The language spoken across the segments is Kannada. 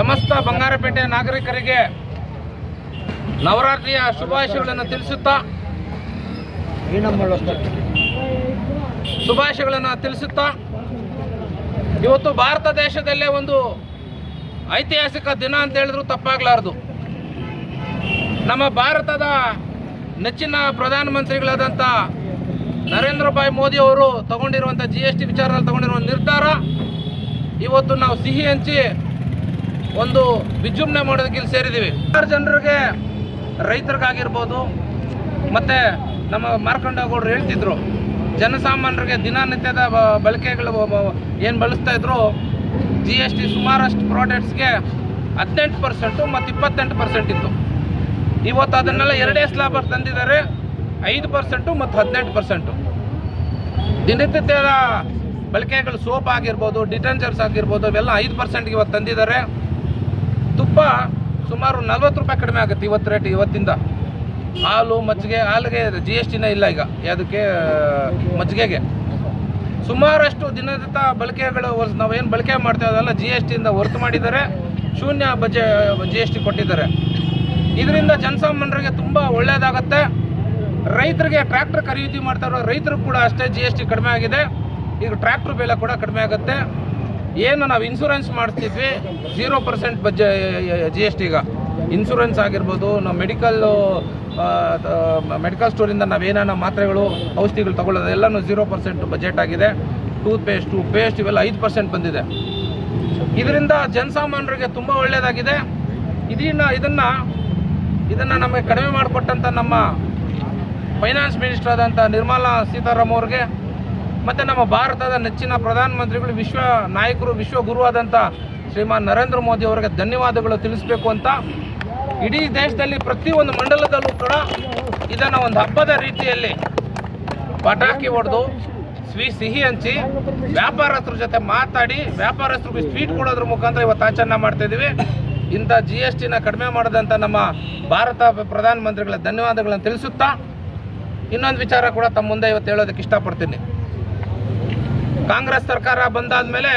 ಸಮಸ್ತ ಬಂಗಾರಪೇಟೆ ನಾಗರಿಕರಿಗೆ ನವರಾತ್ರಿಯ ಶುಭಾಶಯಗಳನ್ನು ತಿಳಿಸುತ್ತಾ ಶುಭಾಶಯಗಳನ್ನು ತಿಳಿಸುತ್ತಾ ಇವತ್ತು ಭಾರತ ದೇಶದಲ್ಲೇ ಒಂದು ಐತಿಹಾಸಿಕ ದಿನ ಅಂತ ಹೇಳಿದ್ರು ತಪ್ಪಾಗಲಾರದು. ನಮ್ಮ ಭಾರತದ ನೆಚ್ಚಿನ ಪ್ರಧಾನಮಂತ್ರಿಗಳಾದಂಥ ನರೇಂದ್ರ ಭಾಯ್ ಮೋದಿ ಅವರು ತಗೊಂಡಿರುವಂಥ ಜಿ ಎಸ್ ಟಿ ವಿಚಾರದಲ್ಲಿ ತಗೊಂಡಿರುವ ನಿರ್ಧಾರ, ಇವತ್ತು ನಾವು ಸಿಹಿ ಹಂಚಿ ಒಂದು ವಿಜೃಂಭಣೆ ಮಾಡೋದಕ್ಕೆ ಇಲ್ಲಿ ಸೇರಿದ್ದೀವಿ. ಆರು ಜನರಿಗೆ ರೈತರಿಗಾಗಿರ್ಬೋದು, ಮತ್ತು ನಮ್ಮ ಮಾರ್ಕಂಡಗೌಡರು ಹೇಳ್ತಿದ್ರು, ಜನಸಾಮಾನ್ಯರಿಗೆ ದಿನನಿತ್ಯದ ಬಳಕೆಗಳು ಏನು ಬಳಸ್ತಾ ಇದ್ರು ಜಿ ಎಸ್ ಟಿ ಸುಮಾರಷ್ಟು ಪ್ರಾಡಕ್ಟ್ಸ್ಗೆ ಹದಿನೆಂಟು ಪರ್ಸೆಂಟು ಮತ್ತು ಇಪ್ಪತ್ತೆಂಟು ಪರ್ಸೆಂಟ್ ಇತ್ತು. ಇವತ್ತು ಅದನ್ನೆಲ್ಲ ಎರಡೇ ಸ್ಲಾಬ್ ತಂದಿದ್ದಾರೆ, ಐದು ಪರ್ಸೆಂಟು ಮತ್ತು ಹದಿನೆಂಟು ಪರ್ಸೆಂಟು ದಿನನಿತ್ಯದ ಬಳಕೆಗಳು ಸೋಪ್ ಆಗಿರ್ಬೋದು ಡಿಟರ್ಜೆಂಟ್ಸ್ ಆಗಿರ್ಬೋದು ಇವೆಲ್ಲ ಐದು ಪರ್ಸೆಂಟ್ಗೆ ಇವತ್ತು ತಂದಿದ್ದಾರೆ. ತುಪ್ಪ ಸುಮಾರು ನಲ್ವತ್ತು ರೂಪಾಯಿ ಕಡಿಮೆ ಆಗುತ್ತೆ ಇವತ್ತು ರೇಟ್ ಇವತ್ತಿಂದ. ಹಾಲು, ಮಜ್ಜಿಗೆ, ಹಾಲಿಗೆ ಜಿ ಎಸ್ ಟಿನೇ ಇಲ್ಲ ಈಗ. ಯಾವುದಕ್ಕೆ ಮಜ್ಜಿಗೆಗೆ. ಸುಮಾರಷ್ಟು ದಿನದ ಬಳಕೆಗಳು ನಾವೇನು ಬಳಕೆ ಮಾಡ್ತಾ ಅದೆಲ್ಲ ಜಿ ಎಸ್ ಟಿಯಿಂದ ಹೊರತು ಮಾಡಿದ್ದಾರೆ. ಶೂನ್ಯ ಬಜೆ ಜಿ ಎಸ್ ಟಿ ಕೊಟ್ಟಿದ್ದಾರೆ. ಇದರಿಂದ ಜನಸಾಮಾನ್ಯರಿಗೆ ತುಂಬ ಒಳ್ಳೆಯದಾಗತ್ತೆ ರೈತರಿಗೆ ಟ್ರ್ಯಾಕ್ಟರ್ ಖರೀದಿ ಮಾಡ್ತಾ ಇರೋ ರೈತರು ಕೂಡ ಅಷ್ಟೇ ಜಿ ಎಸ್ ಟಿ ಕಡಿಮೆ ಆಗಿದೆ. ಈಗ ಟ್ರ್ಯಾಕ್ಟರ್ ಬೆಲೆ ಕೂಡ ಕಡಿಮೆ ಆಗುತ್ತೆ. ಏನು ನಾವು ಇನ್ಸೂರೆನ್ಸ್ ಮಾಡಿಸ್ತಿದ್ವಿ ಜೀರೋ ಪರ್ಸೆಂಟ್ ಬಜೆ ಜಿ ಎಸ್ ಟಿಗ ಇನ್ಸೂರೆನ್ಸ್ ಆಗಿರ್ಬೋದು, ನಾವು ಮೆಡಿಕಲ್ಲು ಮೆಡಿಕಲ್ ಸ್ಟೋರಿಂದ ನಾವೇನಾನ ಮಾತ್ರೆಗಳು, ಔಷಧಿಗಳು ತಗೊಳ್ಳೋದು, ಎಲ್ಲನೂ ಜೀರೋ ಪರ್ಸೆಂಟ್ ಬಜೆಟ್ ಆಗಿದೆ. ಟೂತ್ ಪೇಸ್ಟು ಪೇಸ್ಟ್ ಇವೆಲ್ಲ ಐದು ಪರ್ಸೆಂಟ್ ಬಂದಿದೆ. ಇದರಿಂದ ಜನಸಾಮಾನ್ಯರಿಗೆ ತುಂಬ ಒಳ್ಳೆಯದಾಗಿದೆ ಇದನ್ನ, ಇದನ್ನು ಇದನ್ನು ನಮಗೆ ಕಡಿಮೆ ಮಾಡಿಕೊಟ್ಟಂಥ ನಮ್ಮ ಫೈನಾನ್ಸ್ ಮಿನಿಸ್ಟರ್ ಆದಂಥ ನಿರ್ಮಲಾ ಸೀತಾರಾಮ್ ಅವ್ರಿಗೆ ಮತ್ತು ನಮ್ಮ ಭಾರತದ ನೆಚ್ಚಿನ ಪ್ರಧಾನಮಂತ್ರಿಗಳು ವಿಶ್ವ ನಾಯಕರು, ವಿಶ್ವ ಗುರು ಆದಂಥ ಶ್ರೀಮಾನ್ ನರೇಂದ್ರ ಮೋದಿ ಅವರಿಗೆ ಧನ್ಯವಾದಗಳು ತಿಳಿಸಬೇಕು ಅಂತ ಇಡೀ ದೇಶದಲ್ಲಿ ಪ್ರತಿಯೊಂದು ಮಂಡಲದಲ್ಲೂ ಕೂಡ ಇದನ್ನು ಒಂದು ಹಬ್ಬದ ರೀತಿಯಲ್ಲಿ ಪಟಾಕಿ ಹೊಡೆದು ಸ್ವೀ ಸಿಹಿ ಹಂಚಿ ವ್ಯಾಪಾರಸ್ಥರ ಜೊತೆ ಮಾತಾಡಿ, ವ್ಯಾಪಾರಸ್ಥರಿಗೆ ಸ್ವೀಟ್ ಕೊಡೋದ್ರ ಮುಖಾಂತರ ಇವತ್ತು ಆಚರಣೆ ಮಾಡ್ತಾ ಇದ್ದೀವಿ ಇಂಥ ಜಿ ಎಸ್ ಟಿನ ಕಡಿಮೆ ಮಾಡಿದಂಥ ನಮ್ಮ ಭಾರತ ಪ್ರಧಾನಮಂತ್ರಿಗಳ ಧನ್ಯವಾದಗಳನ್ನು ತಿಳಿಸುತ್ತಾ ಇನ್ನೊಂದು ವಿಚಾರ ಕೂಡ ತಮ್ಮ ಮುಂದೆ ಇವತ್ತು ಹೇಳೋದಕ್ಕೆ ಇಷ್ಟಪಡ್ತೀನಿ. ಕಾಂಗ್ರೆಸ್ ಸರ್ಕಾರ ಬಂದಾದ ಮೇಲೆ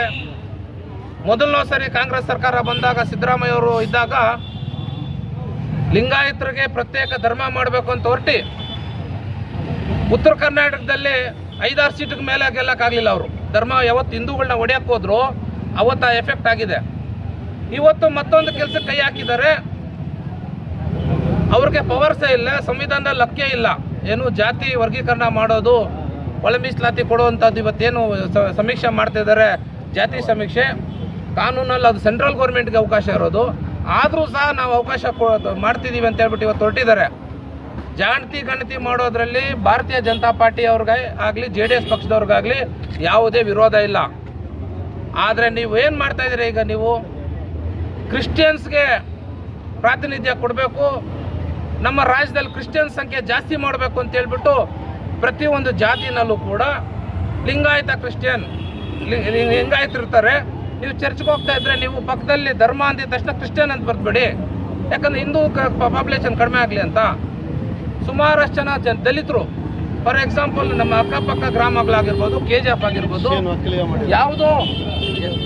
ಮೊದಲನೋ ಸರಿ ಕಾಂಗ್ರೆಸ್ ಸರ್ಕಾರ ಬಂದಾಗ ಸಿದ್ದರಾಮಯ್ಯ ಅವರು ಇದ್ದಾಗ ಲಿಂಗಾಯತರಿಗೆ ಪ್ರತ್ಯೇಕ ಧರ್ಮ ಮಾಡಬೇಕು ಅಂತ ಹೊರಟಿ ಉತ್ತರ ಕರ್ನಾಟಕದಲ್ಲಿ ಐದಾರು ಸೀಟಿಗೆ ಮೇಲೆ ಗೆಲ್ಲಕ್ಕಾಗಲಿಲ್ಲ ಅವರು. ಧರ್ಮ ಯಾವತ್ತು ಹಿಂದೂಗಳನ್ನ ಹೊಡೆಯಕ್ಕೆ ಹೋದ್ರು, ಅವತ್ತು ಎಫೆಕ್ಟ್ ಆಗಿದೆ. ಇವತ್ತು ಮತ್ತೊಂದು ಕೆಲಸಕ್ಕೆ ಕೈ ಹಾಕಿದ್ದಾರೆ. ಅವ್ರಿಗೆ ಪವರ್ಸೇ ಇಲ್ಲ, ಸಂವಿಧಾನದಲ್ಲಿ ಲಕ್ಕೇ ಇಲ್ಲ. ಏನು ಜಾತಿ ವರ್ಗೀಕರಣ ಮಾಡೋದು ಒಳ ಮೀಸಲಾತಿ ಕೊಡುವಂಥದ್ದು ಇವತ್ತೇನು ಸಮೀಕ್ಷೆ ಮಾಡ್ತಾ ಇದ್ದಾರೆ. ಜಾತಿ ಸಮೀಕ್ಷೆ, ಕಾನೂನಲ್ಲಿ ಅದು ಸೆಂಟ್ರಲ್ ಗೌರ್ಮೆಂಟ್ಗೆ ಅವಕಾಶ ಇರೋದು. ಆದರೂ ಸಹ ನಾವು ಅವಕಾಶ ಮಾಡ್ತಿದ್ದೀವಿ ಅಂತ ಹೇಳ್ಬಿಟ್ಟು ಇವತ್ತು ಹೊರಟಿದ್ದಾರೆ. ಜಾಣತಿ, ಗಣತಿ ಮಾಡೋದ್ರಲ್ಲಿ ಭಾರತೀಯ ಜನತಾ ಪಾರ್ಟಿ ಅವ್ರಿಗೆ ಆಗಲಿ, ಜೆ ಡಿ ಎಸ್ ಪಕ್ಷದವ್ರಿಗಾಗಲಿ ಯಾವುದೇ ವಿರೋಧ ಇಲ್ಲ. ಆದರೆ ನೀವು ಏನು ಮಾಡ್ತಾ ಇದ್ದೀರಿ ಈಗ ನೀವು? ಕ್ರಿಶ್ಚಿಯನ್ಸ್ಗೆ ಪ್ರಾತಿನಿಧ್ಯ ಕೊಡಬೇಕು. ನಮ್ಮ ರಾಜ್ಯದಲ್ಲಿ ಕ್ರಿಶ್ಚಿಯನ್ ಸಂಖ್ಯೆ ಜಾಸ್ತಿ ಮಾಡಬೇಕು ಅಂತ ಹೇಳ್ಬಿಟ್ಟು ಪ್ರತಿಯೊಂದು ಜಾತಿನಲ್ಲೂ ಕೂಡ ಲಿಂಗಾಯತ ಕ್ರಿಶ್ಚಿಯನ್ ಲಿಂಗಾಯತಿರ್ತಾರೆ ನೀವು ಚರ್ಚ್ಗೆ ಹೋಗ್ತಾ ಇದ್ರೆ ನೀವು ಪಕ್ಕದಲ್ಲಿ ಧರ್ಮ ಅಂದಿದ ತಕ್ಷಣ ಕ್ರಿಶ್ಚಿಯನ್ ಅಂತ ಬರ್ತಬೇಡಿ ಯಾಕಂದ್ರೆ ಹಿಂದೂ ಪಾಪ್ಯುಲೇಷನ್ ಕಡಿಮೆ ಆಗಲಿ ಅಂತ. ಸುಮಾರಷ್ಟು ಜನ ಜನ ದಲಿತರು. ಫಾರ್ ಎಕ್ಸಾಂಪಲ್ ನಮ್ಮ ಅಕ್ಕಪಕ್ಕ ಗ್ರಾಮಗಳಾಗಿರ್ಬೋದು ಕೆ ಜಿ ಎಫ್ ಆಗಿರ್ಬೋದು ಯಾವುದೋ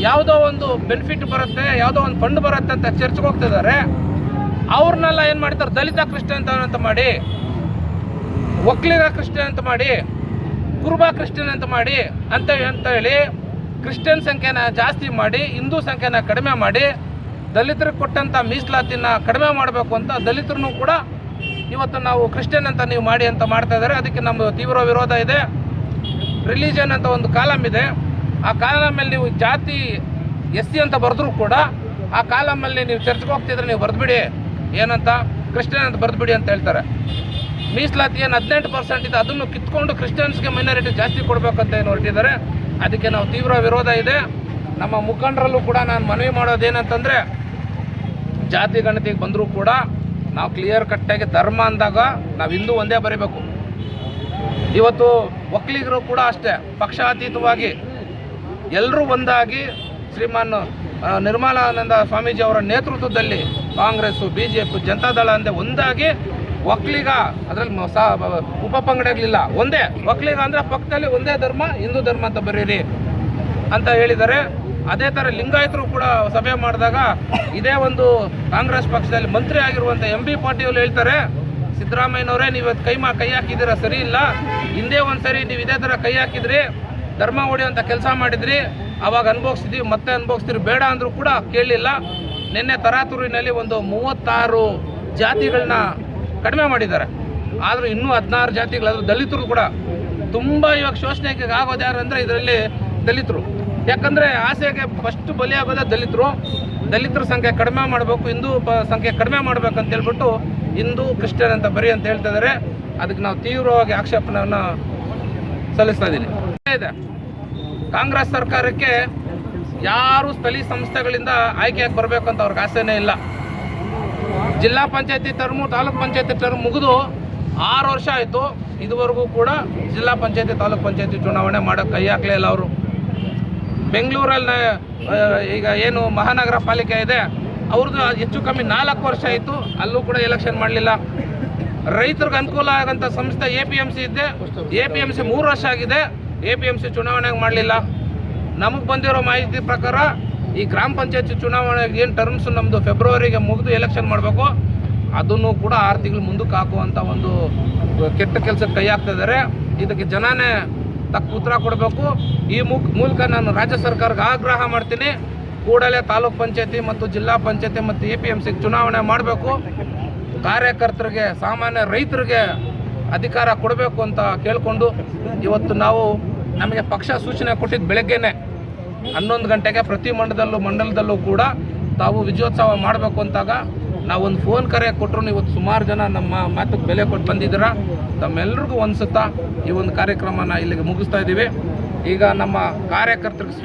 ಯಾವುದೋ ಒಂದು ಬೆನಿಫಿಟ್ ಬರುತ್ತೆ ಯಾವುದೋ ಒಂದು ಫಂಡ್ ಬರುತ್ತೆ ಅಂತ ಚರ್ಚ್ಗೆ ಹೋಗ್ತಿದ್ದಾರೆ ಅವ್ರನ್ನೆಲ್ಲ ಏನು ಮಾಡ್ತಾರೆ? ದಲಿತ ಕ್ರಿಶ್ಚಿಯನ್ ಅಂತ ಮಾಡಿ ಒಕ್ಕಲಿಗ ಕ್ರಿಶ್ಚಿಯನ್ ಅಂತ ಮಾಡಿ ಕುರುಬ ಕ್ರಿಶ್ಚಿಯನ್ ಅಂತ ಮಾಡಿ, ಅಂತ ಅಂತ ಹೇಳಿ ಕ್ರಿಶ್ಚಿಯನ್ ಸಂಖ್ಯೆನ ಜಾಸ್ತಿ ಮಾಡಿ, ಹಿಂದೂ ಸಂಖ್ಯೆನ ಕಡಿಮೆ ಮಾಡಿ ದಲಿತರಿಗೆ ಕೊಟ್ಟಂಥ ಮೀಸಲಾತಿನ ಕಡಿಮೆ ಮಾಡಬೇಕು ಅಂತ ದಲಿತರನ್ನು ಕೂಡ ಇವತ್ತು ನಾವು ಕ್ರಿಶ್ಚಿಯನ್ ಅಂತ ನೀವು ಮಾಡಿ ಅಂತ ಮಾಡ್ತಾ ಇದ್ದಾರೆ. ಅದಕ್ಕೆ ನಮ್ಮ ತೀವ್ರ ವಿರೋಧ ಇದೆ. ರಿಲಿಜನ್ ಅಂತ ಒಂದು ಕಾಲಮ್ ಇದೆ. ಆ ಕಾಲಮಲ್ಲಿ ನೀವು ಜಾತಿ ಎಸ್ ಸಿ ಅಂತ ಬರೆದ್ರೂ ಕೂಡ ಆ ಕಾಲಮಲ್ಲಿ ನೀವು ಚರ್ಚ್ಗೆ ಹೋಗ್ತಿದ್ರೆ ನೀವು ಬರೆದ್ಬಿಡಿ. ಏನಂತ? ಕ್ರಿಶ್ಚಿಯನ್ ಅಂತ ಬರೆದ್ಬಿಡಿ ಅಂತ ಹೇಳ್ತಾರೆ. ಮೀಸಲಾತಿ ಏನು ಹದಿನೆಂಟು ಪರ್ಸೆಂಟ್ ಇದೆ, ಅದನ್ನು ಕಿತ್ಕೊಂಡು ಕ್ರಿಶ್ಚಿಯನ್ಸ್ಗೆ ಮೈನಾರಿಟಿ ಜಾಸ್ತಿ ಕೊಡಬೇಕಂತ ಏನು ಹೊರಟಿದ್ದಾರೆ, ಅದಕ್ಕೆ ನಾವು ತೀವ್ರ ವಿರೋಧ ಇದೆ. ನಮ್ಮ ಮುಖಂಡರಲ್ಲೂ ಕೂಡ ನಾನು ಮನವಿ ಮಾಡೋದೇನಂತಂದರೆ, ಜಾತಿ ಗಣತಿಗೆ ಬಂದರೂ ಕೂಡ ನಾವು ಕ್ಲಿಯರ್ ಕಟ್ಟಾಗಿ ಧರ್ಮ ಅಂದಾಗ ನಾವು ಹಿಂದೂ ಒಂದೇ ಬರೀಬೇಕು. ಇವತ್ತು ಒಕ್ಕಲಿಗರು ಕೂಡ ಅಷ್ಟೇ, ಪಕ್ಷಾತೀತವಾಗಿ ಎಲ್ಲರೂ ಒಂದಾಗಿ ಶ್ರೀಮಾನ್ ನಿರ್ಮಲಾನಂದ ಸ್ವಾಮೀಜಿ ಅವರ ನೇತೃತ್ವದಲ್ಲಿ Congress B J P Janata Dal ಅಂದೆ ಒಂದಾಗಿ ಒಕ್ಕಲಿಗ ಅದರಲ್ಲಿ ಉಪ ಪಂಗಡಗಳಿಲ್ಲ ಒಂದೇ. ಒಕ್ಕಲಿಗ ಅಂದರೆ ಪಕ್ಕದಲ್ಲಿ ಒಂದೇ ಧರ್ಮ, ಹಿಂದೂ ಧರ್ಮ ಅಂತ ಬರೀರಿ ಅಂತ ಹೇಳಿದ್ದಾರೆ ಅದೇ ಥರ ಲಿಂಗಾಯತರು ಕೂಡ ಸಭೆ ಮಾಡಿದಾಗ ಇದೇ ಒಂದು ಕಾಂಗ್ರೆಸ್ ಪಕ್ಷದಲ್ಲಿ ಮಂತ್ರಿ ಆಗಿರುವಂಥ ಎಂ ಬಿ ಪಾಟೀಲ್ ಹೇಳ್ತಾರೆ, ಸಿದ್ದರಾಮಯ್ಯನವರೇ ನೀವು ಕೈ ಮಾ ಕೈ ಹಾಕಿದ್ದೀರಾ, ಸರಿ ಇಲ್ಲ. ಹಿಂದೆ ಒಂದು ಸರಿ ನೀವು ಇದೇ ಥರ ಕೈ ಹಾಕಿದ್ರಿ, ಧರ್ಮ ಹೊಡೆಯುವಂಥ ಕೆಲಸ ಮಾಡಿದ್ರಿ, ಅವಾಗ ಅನುಭವಿಸಿದ್ವಿ ಮತ್ತೆ ಅನುಭವಿಸ್ತೀರಿ ಬೇಡ ಅಂದರೂ ಕೂಡ ಕೇಳಲಿಲ್ಲ. ನಿನ್ನೆ ತರಾತುರಿನಲ್ಲಿ ಒಂದು ಮೂವತ್ತಾರು ಜಾತಿಗಳನ್ನ ಕಡಿಮೆ ಮಾಡಿದ್ದಾರೆ. ಆದರೂ ಇನ್ನೂ ಹದಿನಾರು ಜಾತಿಗಳು ದಲಿತರು ಕೂಡ ತುಂಬ ಇವಾಗ ಶೋಷಣೆಗೆ ಆಗೋದು ಯಾರು ಅಂದರೆ ಇದರಲ್ಲಿ ದಲಿತರು. ಯಾಕಂದರೆ ಆಸೆಗೆ ಫಸ್ಟ್ ಬಲಿಯಾಗೋದೇ ದಲಿತರು. ದಲಿತರ ಸಂಖ್ಯೆ ಕಡಿಮೆ ಮಾಡಬೇಕು, ಹಿಂದೂ ಪ ಸಂಖ್ಯೆ ಕಡಿಮೆ ಮಾಡಬೇಕು ಅಂತ ಹೇಳ್ಬಿಟ್ಟು ಹಿಂದೂ, ಕ್ರಿಶ್ಚಿಯನ್ ಅಂತ ಬರೀ ಅಂತ ಹೇಳ್ತಾ ಇದ್ದಾರೆ ಅದಕ್ಕೆ ನಾವು ತೀವ್ರವಾಗಿ ಆಕ್ಷೇಪಣೆಯನ್ನು ಸಲ್ಲಿಸ್ತಾ ಇದ್ದೀನಿ. ಇದೆ. ಕಾಂಗ್ರೆಸ್ ಸರ್ಕಾರಕ್ಕೆ ಯಾರು ಸ್ಥಳೀಯ ಸಂಸ್ಥೆಗಳಿಂದ ಆಯ್ಕೆಯಾಗಿ ಬರಬೇಕು ಅಂತ ಅವ್ರಿಗೆ ಆಸೆನೇ ಇಲ್ಲ. ಜಿಲ್ಲಾ ಪಂಚಾಯತಿ ಟರ್ಮು ತಾಲೂಕ್ ಪಂಚಾಯತಿ ಟರ್ಮ್ ಮುಗಿದು ಆರು ವರ್ಷ ಆಯಿತು. ಇದುವರೆಗೂ ಕೂಡ ಜಿಲ್ಲಾ ಪಂಚಾಯತಿ, ತಾಲೂಕ್ ಪಂಚಾಯತಿ ಚುನಾವಣೆ ಮಾಡೋಕೆ ಕೈ ಹಾಕಲೇ ಇಲ್ಲ ಅವರು. ಬೆಂಗಳೂರಲ್ಲಿ ಈಗ ಏನು ಮಹಾನಗರ ಪಾಲಿಕೆ ಇದೆ ಅವ್ರದ್ದು ಹೆಚ್ಚು ಕಮ್ಮಿ ನಾಲ್ಕು ವರ್ಷ ಆಯಿತು. ಅಲ್ಲೂ ಕೂಡ ಎಲೆಕ್ಷನ್ ಮಾಡಲಿಲ್ಲ. ರೈತರಿಗೆ ಅನುಕೂಲ ಆಗಂಥ ಸಂಸ್ಥೆ ಎ ಪಿ ಎಂ ಸಿ ಇದ್ದೆ ಎ ಪಿ ಎಂ ಸಿ ಮೂರು ವರ್ಷ ಆಗಿದೆ. ಎ ಪಿ ಎಂ ಸಿ ಚುನಾವಣೆಗೆ ಮಾಡಲಿಲ್ಲ. ನಮಗೆ ಬಂದಿರೋ ಮಾಹಿತಿ ಪ್ರಕಾರ ಈ ಗ್ರಾಮ ಪಂಚಾಯತ್ ಚುನಾವಣೆಗೆ ಏನು ಟರ್ಮ್ಸ್ ನಮ್ಮದು ಫೆಬ್ರವರಿಗೆ ಮುಗಿದು ಎಲೆಕ್ಷನ್ ಮಾಡಬೇಕು, ಅದನ್ನು ಕೂಡ ಆರು ತಿಂಗಳು ಮುಂದಕ್ಕೆ ಹಾಕುವಂಥ ಒಂದು ಕೆಟ್ಟ ಕೆಲಸಕ್ಕೆ ಕೈ ಹಾಕ್ತಿದ್ದಾರೆ ಇದಕ್ಕೆ ಜನನೇ ತಕ್ಕ ಉತ್ತರ ಕೊಡಬೇಕು. ಈ ಮೂಲಕ ನಾನು ರಾಜ್ಯ ಸರ್ಕಾರಕ್ಕೆ ಆಗ್ರಹ ಮಾಡ್ತೀನಿ. ಕೂಡಲೇ ತಾಲೂಕ್ ಪಂಚಾಯತಿ ಮತ್ತು ಜಿಲ್ಲಾ ಪಂಚಾಯತಿ ಮತ್ತು ಎ ಪಿ ಎಂ ಸಿಗೆ ಚುನಾವಣೆ ಮಾಡಬೇಕು. ಕಾರ್ಯಕರ್ತರಿಗೆ, ಸಾಮಾನ್ಯ ರೈತರಿಗೆ ಅಧಿಕಾರ ಕೊಡಬೇಕು ಅಂತ ಕೇಳಿಕೊಂಡು ಇವತ್ತು ನಾವು ನಮಗೆ ಪಕ್ಷ ಸೂಚನೆ ಕೊಟ್ಟಿದ್ದು ಬೆಳಗ್ಗೆನೆ ಹನ್ನೊಂದು ಗಂಟೆಗೆ ಪ್ರತಿ ಮಂಡಲದಲ್ಲೂ ಮಂಡಲದಲ್ಲೂ ಕೂಡ ತಾವು ವಿಜಯೋತ್ಸವ ಮಾಡಬೇಕು ಅಂತಾಗ ನಾವೊಂದು ಫೋನ್ ಕರೆ ಕೊಟ್ಟರು ಇವತ್ತು ಸುಮಾರು ಜನ ನಮ್ಮ ಮಾತಿಗೆ ಬೆಲೆ ಕೊಟ್ಟು ಬಂದಿದ್ದೀರಾ. ತಮ್ಮೆಲ್ರಿಗೂ ಅನ್ಸುತ್ತಾ ಈ ಒಂದು ಕಾರ್ಯಕ್ರಮನ ಇಲ್ಲಿಗೆ ಮುಗಿಸ್ತಾ ಇದ್ದೀವಿ. ಈಗ ನಮ್ಮ ಕಾರ್ಯಕರ್ತರಿಗೆ